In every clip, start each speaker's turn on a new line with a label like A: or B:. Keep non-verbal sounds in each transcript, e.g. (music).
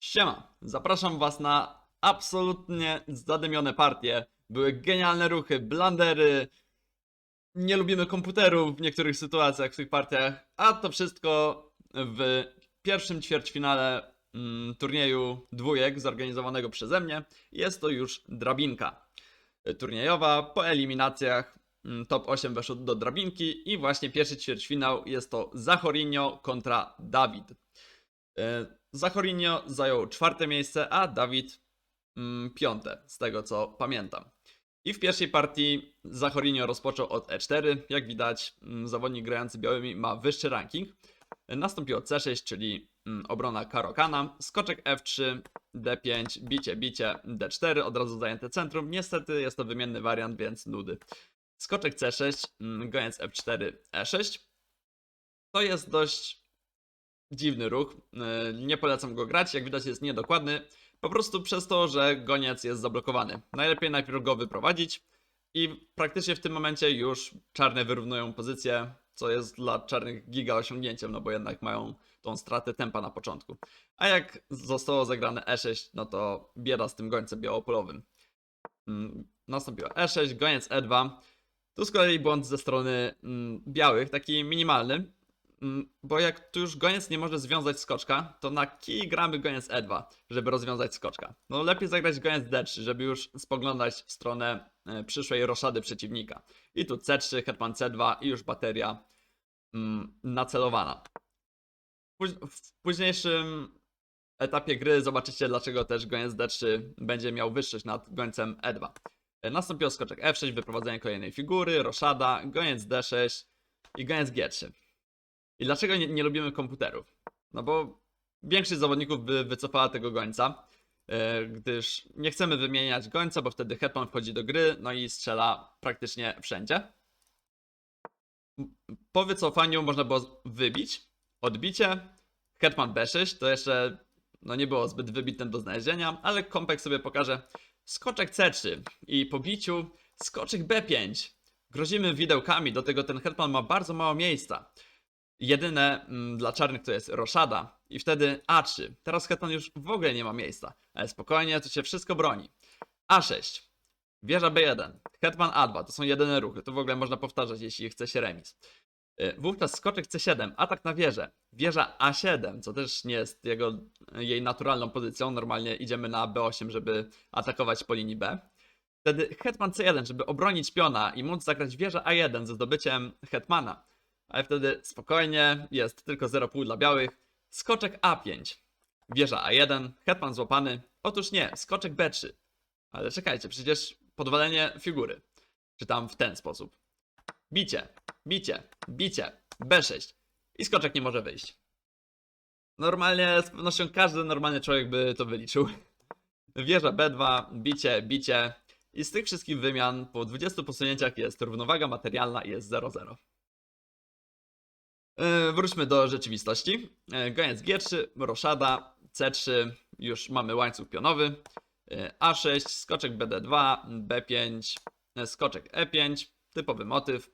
A: Siema, zapraszam was na absolutnie zadymione partie. Były genialne ruchy, blandery. Nie lubimy komputerów w niektórych sytuacjach w tych partiach, a to wszystko w pierwszym ćwierćfinale mm, turnieju dwójek zorganizowanego przeze mnie. Jest to już drabinka turniejowa. Po eliminacjach mm, top 8 weszło do drabinki i właśnie pierwszy ćwierćfinał jest to Zachorinio kontra Dawid. E, Zachorinio zajął czwarte miejsce, a Dawid mm, piąte, z tego co pamiętam. I w pierwszej partii Zachorinio rozpoczął od E4. Jak widać, mm, zawodnik grający białymi ma wyższy ranking. Nastąpiło C6, czyli mm, obrona Karokana, skoczek F3, D5, bicie, bicie, D4, od razu zajęte centrum. Niestety jest to wymienny wariant, więc nudy. Skoczek C6, mm, goniec F4, E6. To jest dość dziwny ruch. Yy, Nie polecam go grać, jak widać jest niedokładny. Po prostu przez to, że goniec jest zablokowany. Najlepiej najpierw go wyprowadzić i praktycznie w tym momencie już czarne wyrównują pozycję, co jest dla czarnych giga osiągnięciem, no bo jednak mają tą stratę tempa na początku. A jak zostało zagrane E6, no to bieda z tym gońcem białopolowym. Mm, Nastąpiło E6, goniec E2. Tu z kolei błąd ze strony mm, białych, taki minimalny, Bo jak tu już goniec nie może związać skoczka, to na kij gramy goniec E2, żeby rozwiązać skoczka. No lepiej zagrać goniec D3, żeby już spoglądać w stronę e, przyszłej roszady przeciwnika. I tu C3, hetman C2 i już bateria mm, nacelowana. W późniejszym etapie gry zobaczycie dlaczego też goniec D3 będzie miał wyższość nad gońcem E2. E, Nastąpiło skoczek F6, wyprowadzenie kolejnej figury, roszada, goniec D6 i goniec G3. I dlaczego nie, nie lubimy komputerów? No bo większość zawodników by wycofała tego gońca, e, gdyż nie chcemy wymieniać gońca, bo wtedy hetman wchodzi do gry, no i strzela praktycznie wszędzie. Po wycofaniu można było wybić, odbicie, hetman b6, to jeszcze no nie było zbyt wybitne do znalezienia, ale kompek sobie pokaże skoczek c3 i po biciu skoczek b5. Grozimy widełkami, do tego ten hetman ma bardzo mało miejsca. Jedyne mm, dla czarnych to jest roszada i wtedy A3. Teraz hetman już w ogóle nie ma miejsca, ale spokojnie, tu się wszystko broni. A6. Wieża B1. Hetman A2. To są jedyne ruchy. To w ogóle można powtarzać, jeśli chce się remis. Y, Wówczas skoczek C7. Atak na wieżę. Wieża A7, co też nie jest jego, jej naturalną pozycją. Normalnie idziemy na B8, żeby atakować po linii B. Wtedy hetman C1, żeby obronić piona i móc zagrać wieża A1 ze zdobyciem hetmana ale wtedy spokojnie, jest tylko 0,5 dla białych. Skoczek A5, wieża A1, hetman złapany. Otóż nie, skoczek B3. Ale czekajcie, przecież podwalenie figury. Czytam w ten sposób. Bicie, bicie, bicie, B6. I skoczek nie może wyjść. Normalnie, z pewnością każdy normalny człowiek by to wyliczył. (laughs) Wieża B2, bicie, bicie. I z tych wszystkich wymian po 20 posunięciach jest równowaga materialna i jest 0,0. E, Wróćmy do rzeczywistości. E, Goniec G3, roszada, C3, już mamy łańcuch pionowy. E, A6, skoczek BD2, B5, e, skoczek E5, typowy motyw.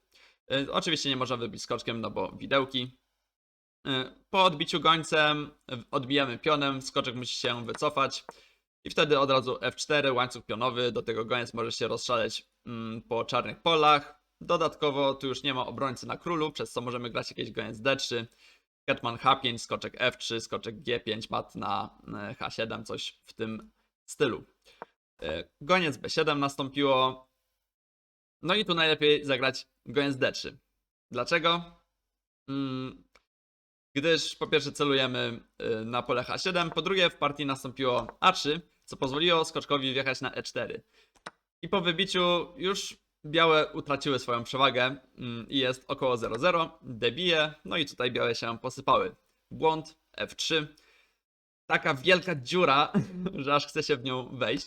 A: Oczywiście nie można wybić skoczkiem, no bo widełki. Po odbiciu gońcem odbijamy pionem, skoczek musi się wycofać. I wtedy od razu F4, łańcuch pionowy, do tego goniec może się rozszaleć mm, po czarnych polach. Dodatkowo tu już nie ma obrońcy na królu, przez co możemy grać jakieś goniec D3, hetman H5, skoczek F3, skoczek G5, mat na e, H7, coś w tym stylu. E, Goniec B7 nastąpiło. No i tu najlepiej zagrać goniec D3. Dlaczego? Mm, gdyż po pierwsze celujemy y, na pole H7, po drugie w partii nastąpiło A3, co pozwoliło skoczkowi wjechać na E4. I po wybiciu już białe utraciły swoją przewagę mm, i jest około 0-0, debije, no i tutaj białe się posypały. Błąd F3. Taka wielka dziura, (laughs) że aż chce się w nią wejść.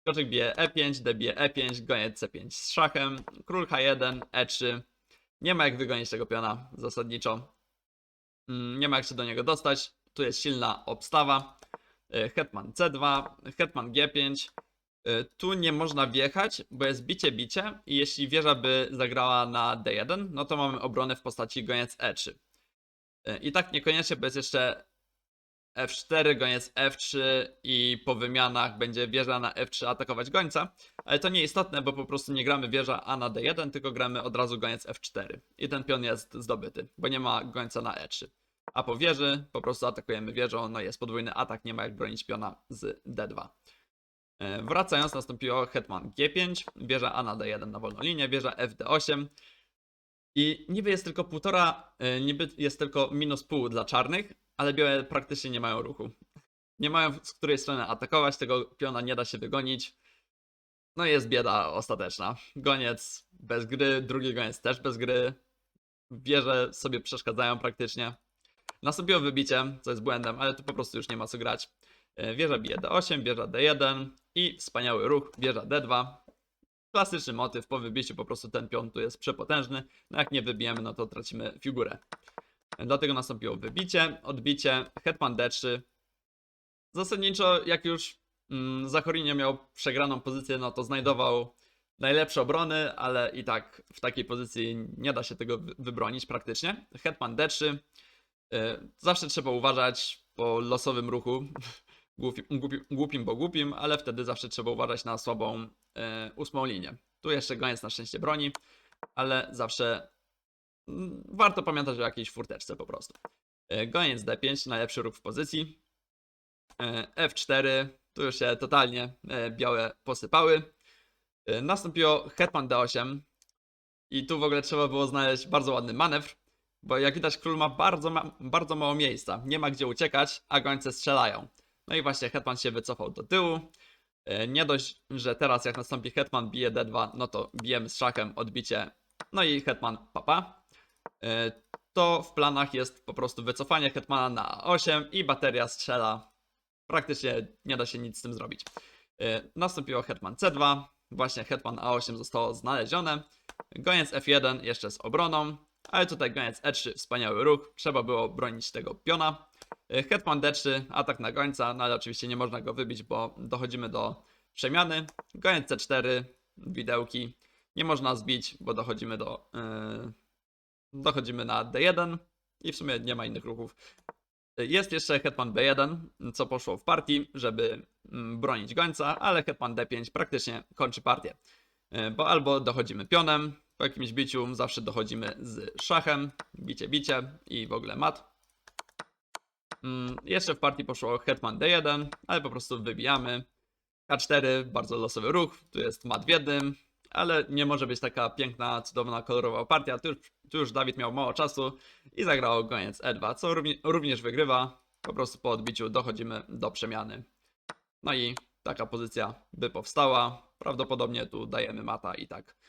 A: Skoczek bije E5, debije E5, goniec C5 z szachem, król H1, E3. Nie ma jak wygonić tego piona zasadniczo. Mm, Nie ma jak się do niego dostać. Tu jest silna obstawa. Y, Hetman C2, Hetman G5. Y, Tu nie można wjechać, bo jest bicie bicie i jeśli wieża by zagrała na D1, no to mamy obronę w postaci goniec E3. Y, I tak niekoniecznie, bo jest jeszcze F4, goniec F3 i po wymianach będzie wieża na F3 atakować gońca, ale to nie istotne, bo po prostu nie gramy wieża A na D1, tylko gramy od razu goniec F4 i ten pion jest zdobyty, bo nie ma gońca na E3. A po wieży po prostu atakujemy wieżą, no jest podwójny atak, nie ma jak bronić piona z D2. E, Wracając, nastąpiło hetman G5, wieża A na D1 na wolną linię, wieża FD8 i niby jest tylko półtora, e, niby jest tylko minus pół dla czarnych, ale białe praktycznie nie mają ruchu. Nie mają z której strony atakować, tego piona nie da się wygonić. No i jest bieda ostateczna. Goniec bez gry, drugi goniec też bez gry. Wieże sobie przeszkadzają praktycznie. Nastąpiło wybicie, co jest błędem, ale tu po prostu już nie ma co grać. E, Wieża bije D8, wieża D1 i wspaniały ruch, wieża D2. Klasyczny motyw, po wybiciu po prostu ten pion tu jest przepotężny. No jak nie wybijemy, no to tracimy figurę. Dlatego nastąpiło wybicie, odbicie, hetman d3. Zasadniczo, jak już mm, Zachorinio miał przegraną pozycję, no to znajdował najlepsze obrony, ale i tak w takiej pozycji nie da się tego wy- wybronić praktycznie. Hetman d3. y, Zawsze trzeba uważać po losowym ruchu. Głupi, głupi, głupim, bo głupim, ale wtedy zawsze trzeba uważać na słabą y, ósmą linię. Tu jeszcze goniec na szczęście broni, ale zawsze Mm, warto pamiętać o jakiejś furteczce po prostu. E, Goniec D5, najlepszy ruch w pozycji. E, F4, tu już się totalnie e, białe posypały. E, Nastąpiło hetman D8 i tu w ogóle trzeba było znaleźć bardzo ładny manewr, bo jak widać król ma bardzo, ma bardzo mało miejsca, nie ma gdzie uciekać, a gońce strzelają. No i właśnie hetman się wycofał do tyłu. E, Nie dość, że teraz jak nastąpi hetman bije D2, no to bijemy z szachem odbicie, no i hetman papa. E, to w planach jest po prostu wycofanie hetmana na 8 i bateria strzela. Praktycznie nie da się nic z tym zrobić. E, Nastąpiło hetman c2, właśnie hetman a8 zostało znalezione. Goniec f1 jeszcze z obroną, ale tutaj goniec e3, wspaniały ruch, trzeba było bronić tego piona. E, Hetman d3, atak na gońca, no ale oczywiście nie można go wybić, bo dochodzimy do przemiany. Goniec c4, widełki, nie można zbić, bo dochodzimy do... Yy dochodzimy na D1 i w sumie nie ma innych ruchów. Jest jeszcze hetman B1, co poszło w partii, żeby mm, bronić gońca, ale hetman D5 praktycznie kończy partię. E, Bo albo dochodzimy pionem, po jakimś biciu zawsze dochodzimy z szachem, bicie, bicie i w ogóle mat. Mm, Jeszcze w partii poszło hetman D1, ale po prostu wybijamy. K4, bardzo losowy ruch, tu jest mat w jednym, ale nie może być taka piękna, cudowna, kolorowa partia. Tu już, tu już Dawid miał mało czasu i zagrał goniec E2, co równie, również wygrywa. Po prostu po odbiciu dochodzimy do przemiany. No i taka pozycja by powstała. Prawdopodobnie tu dajemy mata i tak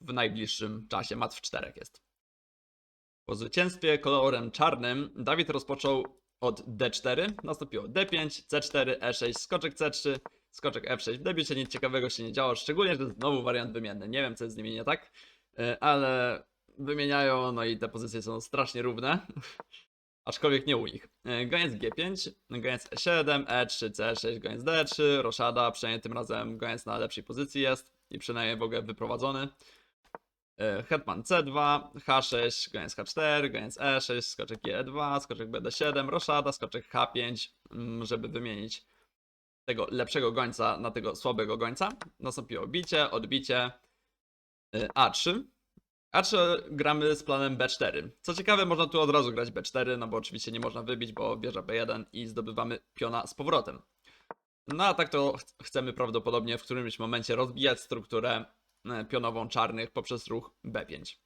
A: w najbliższym czasie mat w czterech jest. Po zwycięstwie kolorem czarnym Dawid rozpoczął od D4, nastąpiło D5, C4, E6, skoczek C3, skoczek F6. W debiucie nic ciekawego się nie działo, szczególnie, że znowu wariant wymienny. Nie wiem, co jest z nimi nie tak, e, ale wymieniają, no i te pozycje są strasznie równe. (laughs) Aczkolwiek nie u nich. E, Goniec G5, goniec E7, E3, C6, goniec D3, roszada, przynajmniej tym razem goniec na lepszej pozycji jest i przynajmniej w ogóle wyprowadzony. E, Hetman C2, H6, goniec H4, goniec E6, skoczek G2, skoczek BD7, roszada, skoczek H5, mm, żeby wymienić tego lepszego gońca na tego słabego gońca. Nastąpiło bicie, odbicie, y, A3. A3 gramy z planem B4. Co ciekawe, można tu od razu grać B4, no bo oczywiście nie można wybić, bo bierze B1 i zdobywamy piona z powrotem. No a tak to ch- chcemy prawdopodobnie w którymś momencie rozbijać strukturę e, pionową czarnych poprzez ruch B5.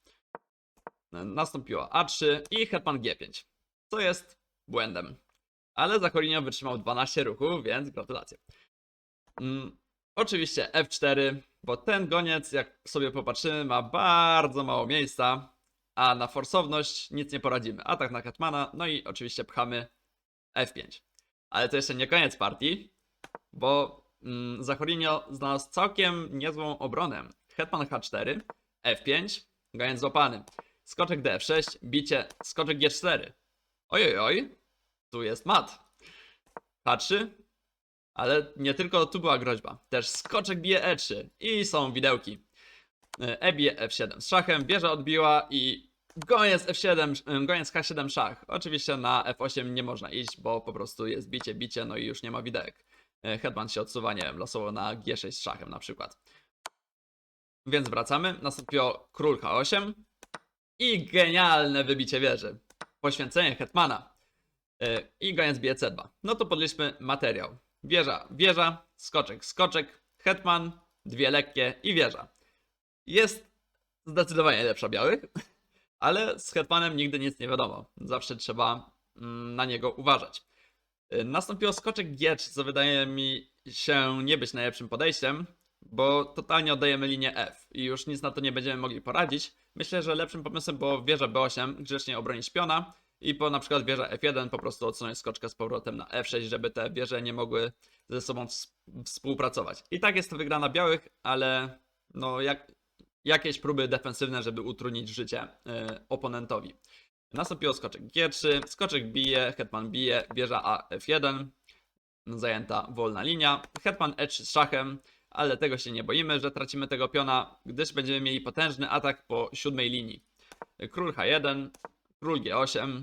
A: E, Nastąpiło A3 i hetman G5, co jest błędem. Ale Zachorinio wytrzymał 12 ruchów, więc gratulacje. Mm, oczywiście F4, bo ten goniec, jak sobie popatrzymy, ma bardzo mało miejsca, a na forsowność nic nie poradzimy. Atak na Hetmana, no i oczywiście pchamy F5. Ale to jeszcze nie koniec partii, bo mm, Zachorinio znalazł całkiem niezłą obronę. Hetman H4, F5, goniec złapany. Skoczek D6, bicie, skoczek G4. Ojoj, oj, tu jest mat. H3, ale nie tylko tu była groźba. Też skoczek bije E3 i są widełki. E bije F7 z szachem, wieża odbiła i Goniec F7, ym, goniec H7 szach. Oczywiście na F8 nie można iść, bo po prostu jest bicie, bicie, no i już nie ma widek. E, Hetman się odsuwa, nie wiem, losowo na G6 z szachem na przykład. Więc wracamy. Nastąpiło król H8 i genialne wybicie wieży. Poświęcenie Hetmana. E, I goniec bije C2. No to podliczmy materiał. Wieża, wieża, skoczek, skoczek, hetman, dwie lekkie i wieża. Jest zdecydowanie lepsza białych, (laughs) ale z hetmanem nigdy nic nie wiadomo. Zawsze trzeba mm, na niego uważać. Y, Nastąpiło skoczek G3, co wydaje mi się nie być najlepszym podejściem, bo totalnie oddajemy linię F i już nic na to nie będziemy mogli poradzić. Myślę, że lepszym pomysłem było wieża B8, grzecznie obronić piona i po na przykład wieża F1 po prostu odsunąć skoczkę z powrotem na F6, żeby te wieże nie mogły ze sobą ws- współpracować. I tak jest to wygrana białych, ale no jak, jakieś próby defensywne, żeby utrudnić życie y, oponentowi. Nastąpiło skoczek G3, skoczek bije, hetman bije, wieża A F1, zajęta wolna linia, hetman E3 z szachem, ale tego się nie boimy, że tracimy tego piona, gdyż będziemy mieli potężny atak po siódmej linii. Król H1, król G8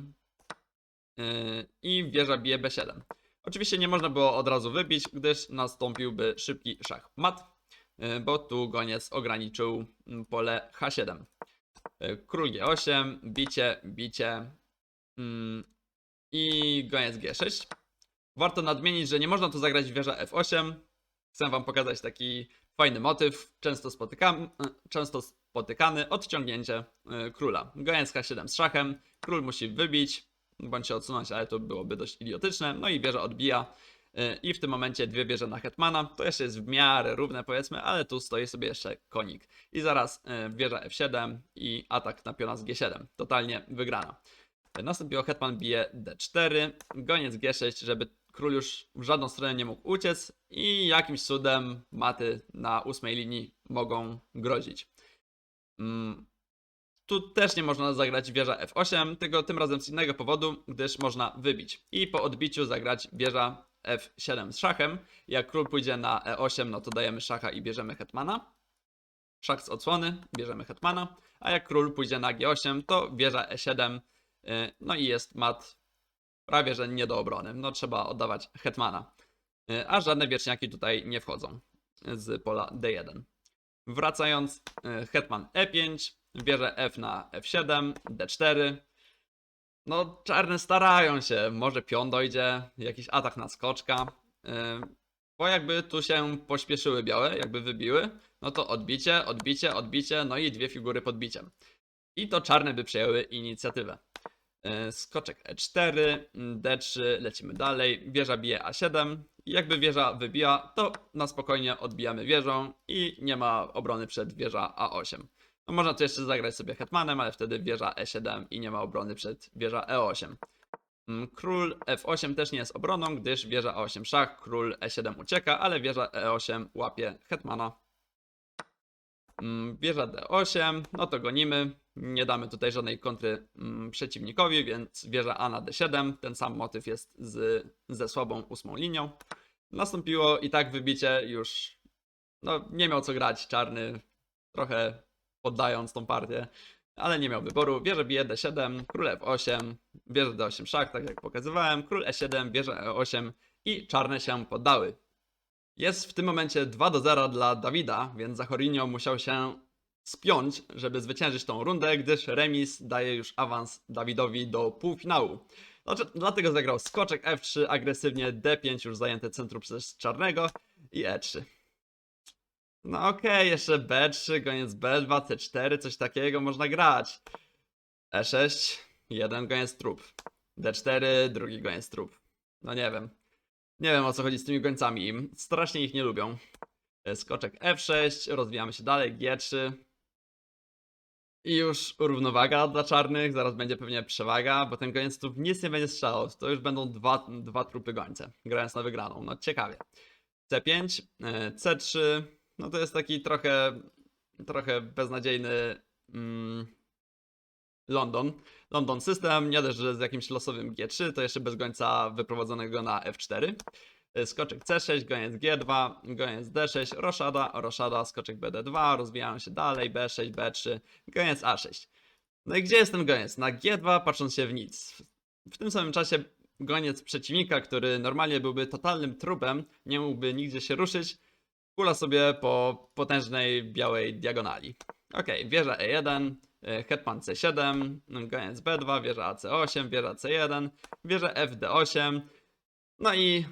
A: yy, i wieża bije B7. Oczywiście nie można było od razu wybić, gdyż nastąpiłby szybki szach mat, yy, bo tu goniec ograniczył pole H7. Yy, Król G8, bicie, bicie mm, i goniec G6. Warto nadmienić, że nie można tu zagrać wieża F8. Chcę wam pokazać taki fajny motyw, często, spotykam, często spotykany, odciągnięcie y, króla. Goniec H7 z szachem, król musi wybić, bądź się odsunąć, ale to byłoby dość idiotyczne. No i wieża odbija. Y, I w tym momencie dwie wieże na hetmana. To jeszcze jest w miarę równe powiedzmy, ale tu stoi sobie jeszcze konik. I zaraz wieża F7 i atak na piona z G7. Totalnie wygrana. Nastąpiło hetman bije D4, goniec G6, żeby król już w żadną stronę nie mógł uciec i jakimś cudem maty na ósmej linii mogą grozić. Mm, Tu też nie można zagrać wieża F8, tylko tym razem z innego powodu, gdyż można wybić. I po odbiciu zagrać wieża F7 z szachem. Jak król pójdzie na E8, no to dajemy szacha i bierzemy hetmana. Szach z odsłony, bierzemy hetmana. A jak król pójdzie na G8, to wieża E7, y, no i jest mat prawie że nie do obrony. No trzeba oddawać hetmana. Y, A żadne wieczniaki tutaj nie wchodzą z pola D1. Wracając, y, hetman E5, wieżę F na F7, D4. No czarne starają się, może pion dojdzie, jakiś atak na skoczka. y, Bo jakby tu się pośpieszyły białe, jakby wybiły, no to odbicie, odbicie, odbicie, no i dwie figury pod biciem. I to czarne by przejęły inicjatywę. E, Skoczek E4, D3, lecimy dalej. Wieża bije A7. I Jakby wieża wybija, to na spokojnie odbijamy wieżą i nie ma obrony przed wieża A8. No można tu jeszcze zagrać sobie hetmanem, ale wtedy wieża E7 i nie ma obrony przed wieża E8. Mm, Król F8 też nie jest obroną, gdyż wieża A8 szach, król E7 ucieka, ale wieża E8 łapie hetmana. Mm, Wieża D8, no to gonimy. Nie damy tutaj żadnej kontry mm, przeciwnikowi, więc wieża A na D7. Ten sam motyw jest z, ze słabą ósmą linią. Nastąpiło i tak wybicie już. No, nie miał co grać czarny, trochę poddając tą partię, ale nie miał wyboru. Wieża bije D7, król F8, wieża D8 szach, tak jak pokazywałem, król E7, wieża E8 i czarne się poddały. Jest w tym momencie 2 do 0 dla Dawida, więc Zachorinio musiał się spiąć, żeby zwyciężyć tą rundę, gdyż remis daje już awans Dawidowi do półfinału. Dlatego zagrał skoczek F3, agresywnie D5 już zajęte centrum przez czarnego i E3. No okej, jeszcze B3, goniec B2, C4, coś takiego można grać. E6, jeden goniec trup. D4, drugi goniec trup. No nie wiem. Nie wiem o co chodzi z tymi gońcami im. Strasznie ich nie lubią. E, Skoczek F6, rozwijamy się dalej, G3. I już równowaga dla czarnych, zaraz będzie pewnie przewaga, bo ten goniec tu nic nie będzie strzelał. To już będą dwa, dwa trupy gońce, grając na wygraną. No ciekawie. C5, e, C3, no to jest taki trochę, trochę beznadziejny mm, London. London System, nie dość, że z jakimś losowym G3, to jeszcze bez gońca wyprowadzonego na F4. Y, Skoczek C6, goniec G2, goniec D6, roszada, roszada, skoczek BD2, rozwijają się dalej, B6, B3, goniec A6. No i gdzie jest ten goniec? Na G2 patrząc się w nic. W tym samym czasie goniec przeciwnika, który normalnie byłby totalnym trupem, nie mógłby nigdzie się ruszyć, kula sobie po potężnej białej diagonali. Okej, wieża E1, e, hetman C7, goniec B2, wieża AC8, wieża C1, wieża FD8, no i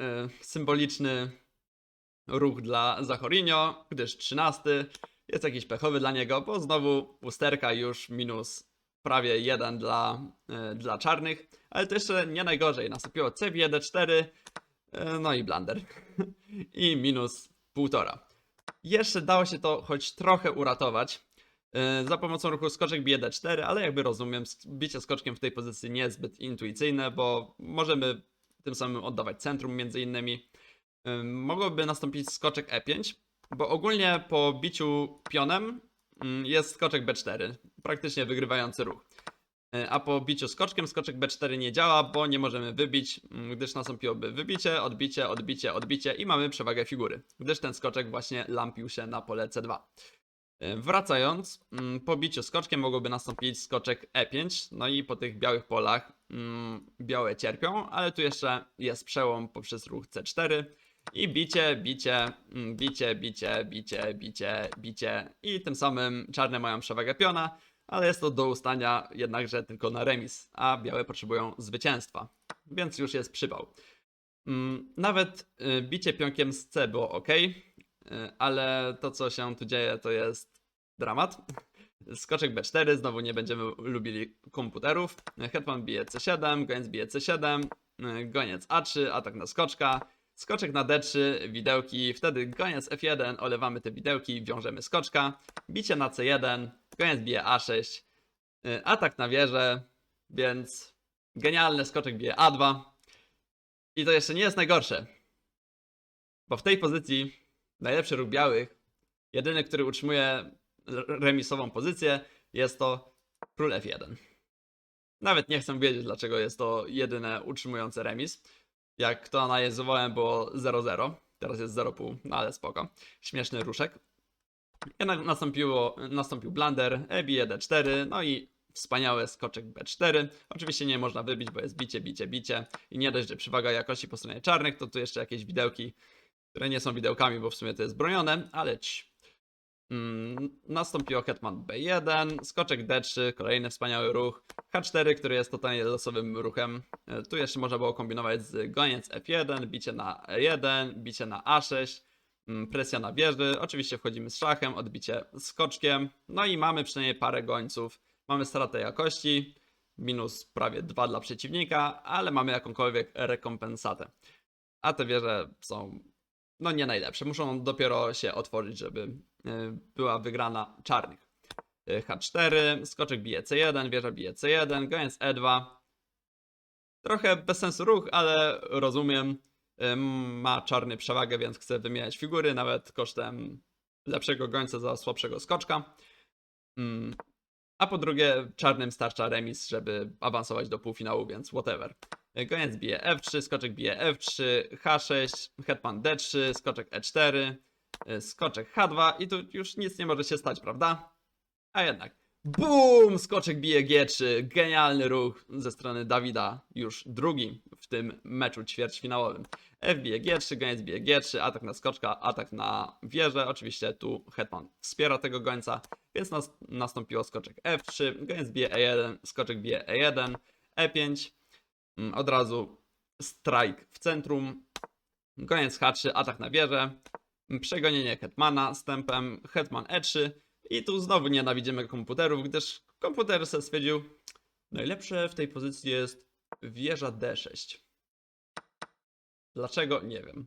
A: e, symboliczny ruch dla Zachorinio, gdyż 13 jest jakiś pechowy dla niego, bo znowu usterka już minus prawie 1 dla, e, dla czarnych, ale to jeszcze nie najgorzej. Nastąpiło C1D4, e, no i blunder. I minus 1,5. Jeszcze dało się to choć trochę uratować. e, Za pomocą ruchu skoczek bije D4, ale jakby rozumiem, bicie skoczkiem w tej pozycji nie jest zbyt intuicyjne, bo możemy tym samym oddawać centrum między innymi. Ym, Mogłoby nastąpić skoczek E5, bo ogólnie po biciu pionem ym, jest skoczek B4, praktycznie wygrywający ruch. Y, A po biciu skoczkiem skoczek B4 nie działa, bo nie możemy wybić, ym, gdyż nastąpiłoby wybicie, odbicie, odbicie, odbicie i mamy przewagę figury, gdyż ten skoczek właśnie lampił się na pole C2. Y, Wracając, ym, po biciu skoczkiem mogłoby nastąpić skoczek E5, no i po tych białych polach ym, białe cierpią, ale tu jeszcze jest przełom poprzez ruch C4 i bicie, bicie, mm, bicie, bicie, bicie, bicie, bicie i tym samym czarne mają przewagę piona, ale jest to do ustania jednakże tylko na remis, a białe potrzebują zwycięstwa, więc już jest przypał. Mm, Nawet y, bicie pionkiem z C było ok, ale to co się tu dzieje to jest dramat. Skoczek B4, znowu nie będziemy lubili komputerów. Hetman bije C7, goniec bije C7, y, goniec A3, atak na skoczka, skoczek na D3, widełki, wtedy goniec F1, olewamy te widełki, wiążemy skoczka, bicie na C1, goniec bije A6, y, atak na wieżę, więc genialny skoczek bije A2. I to jeszcze nie jest najgorsze, bo w tej pozycji najlepszy ruch białych, jedyny, który utrzymuje remisową pozycję, jest to król F1. Nawet nie chcę wiedzieć, dlaczego jest to jedyne utrzymujące remis. Jak to analizowałem, było 0-0, teraz jest 0,5, no ale spoko. Śmieszny ruszek. Jednak nastąpiło, nastąpił blunder, E bije D4, no i wspaniały skoczek B4. Oczywiście nie można wybić, bo jest bicie, bicie, bicie. I nie dość, że przewaga jakości po stronie czarnych, to tu jeszcze jakieś widełki, które nie są widełkami, bo w sumie to jest bronione, ale ci. Mm, nastąpiło hetman B1, skoczek D3, kolejny wspaniały ruch, H4, który jest totalnie losowym ruchem. E, Tu jeszcze można było kombinować z goniec F1, bicie na E1, bicie na A6, mm, presja na wieży. Oczywiście wchodzimy z szachem, odbicie skoczkiem. No i mamy przynajmniej parę gońców. Mamy stratę jakości, minus prawie 2 dla przeciwnika, ale mamy jakąkolwiek rekompensatę. A te wieże są no nie najlepsze. Muszą dopiero się otworzyć, żeby y, była wygrana czarnych. Y, H4, skoczek bije C1, wieża bije C1, goniec E2. Trochę bez sensu ruch, ale rozumiem. Ma czarny przewagę, więc chce wymieniać figury, nawet kosztem lepszego gońca za słabszego skoczka. Ym, A po drugie, czarnym starcza remis, żeby awansować do półfinału, więc whatever. Goniec bije F3, skoczek bije F3, H6, hetman D3, skoczek E4, y, skoczek H2 i tu już nic nie może się stać, prawda? A jednak. BUM! Skoczek bije G3. Genialny ruch ze strony Dawida. Już drugi w tym meczu ćwierćfinałowym. F bije G3, goniec bije G3, atak na skoczka, atak na wieżę. Oczywiście tu hetman wspiera tego gońca, więc nas, nastąpiło skoczek F3, goniec bije E1, skoczek bije E1, E5. Mm, Od razu strike w centrum. Goniec H3, atak na wieżę. Przegonienie hetmana z tempem, hetman E3. I tu znowu nienawidzimy komputerów, gdyż komputer se stwierdził, najlepsze w tej pozycji jest wieża D6. Dlaczego? Nie wiem.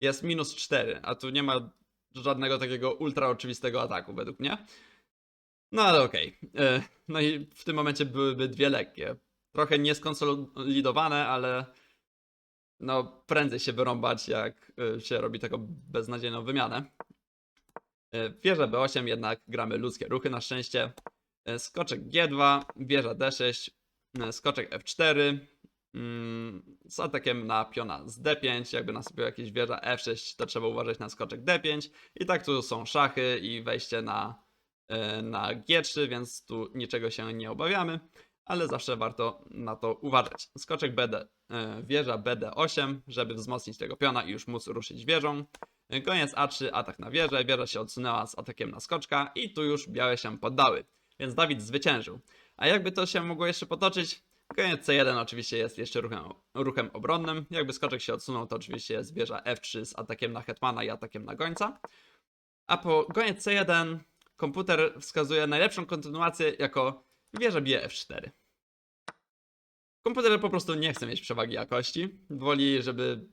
A: Jest minus 4, a tu nie ma żadnego takiego ultra oczywistego ataku według mnie. No ale okej. E, No i w tym momencie byłyby dwie lekkie. Trochę nieskonsolidowane, ale no prędzej się wyrąbać, jak e, się robi taką beznadziejną wymianę. E, Wieża B8 jednak gramy ludzkie ruchy na szczęście. Skoczek G2, wieża D6, e, skoczek F4 mm, z atakiem na piona z D5. Jakby nastąpiła jakieś wieża F6, to trzeba uważać na skoczek D5. I tak tu są szachy i wejście na e, na G3, więc tu niczego się nie obawiamy, ale zawsze warto na to uważać. Skoczek BD, e, wieża BD8, żeby wzmocnić tego piona i już móc ruszyć wieżą. Goniec A3, atak na wieżę, wieża się odsunęła z atakiem na skoczka i tu już białe się poddały, więc Dawid zwyciężył. A jakby to się mogło jeszcze potoczyć? Koniec C1 oczywiście jest jeszcze ruchem, ruchem obronnym. Jakby skoczek się odsunął, to oczywiście jest wieża F3 z atakiem na hetmana i atakiem na gońca. A po goniec C1 komputer wskazuje najlepszą kontynuację jako wieża bije F4. Komputer po prostu nie chce mieć przewagi jakości. Woli, żeby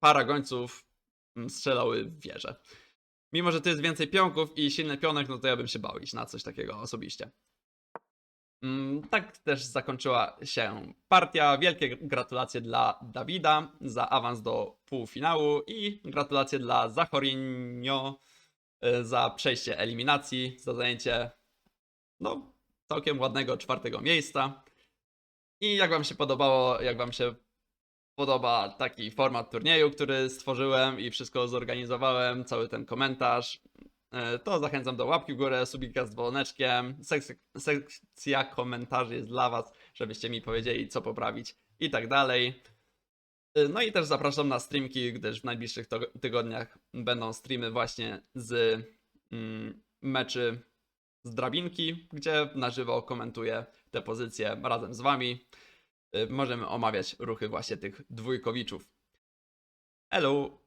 A: para gońców mm, strzelały w wieżę. Mimo, że tu jest więcej pionków i silny pionek, no to ja bym się bał iść na coś takiego osobiście. Mm, Tak też zakończyła się partia. Wielkie gratulacje dla Dawida za awans do półfinału i gratulacje dla Zachorinio e, za przejście eliminacji, za zajęcie no, całkiem ładnego czwartego miejsca. I jak Wam się podobało, jak Wam się podoba taki format turnieju, który stworzyłem i wszystko zorganizowałem, cały ten komentarz, to zachęcam do łapki w górę, subika z dzwoneczkiem. Sek- sekcja komentarzy jest dla Was, żebyście mi powiedzieli, co poprawić i tak dalej. E, No i też zapraszam na streamki, gdyż w najbliższych tygodniach będą streamy właśnie z mm, meczy z drabinki, gdzie na żywo komentuję te pozycje razem z Wami. Y, Możemy omawiać ruchy właśnie tych dwójkowiczów. Hello!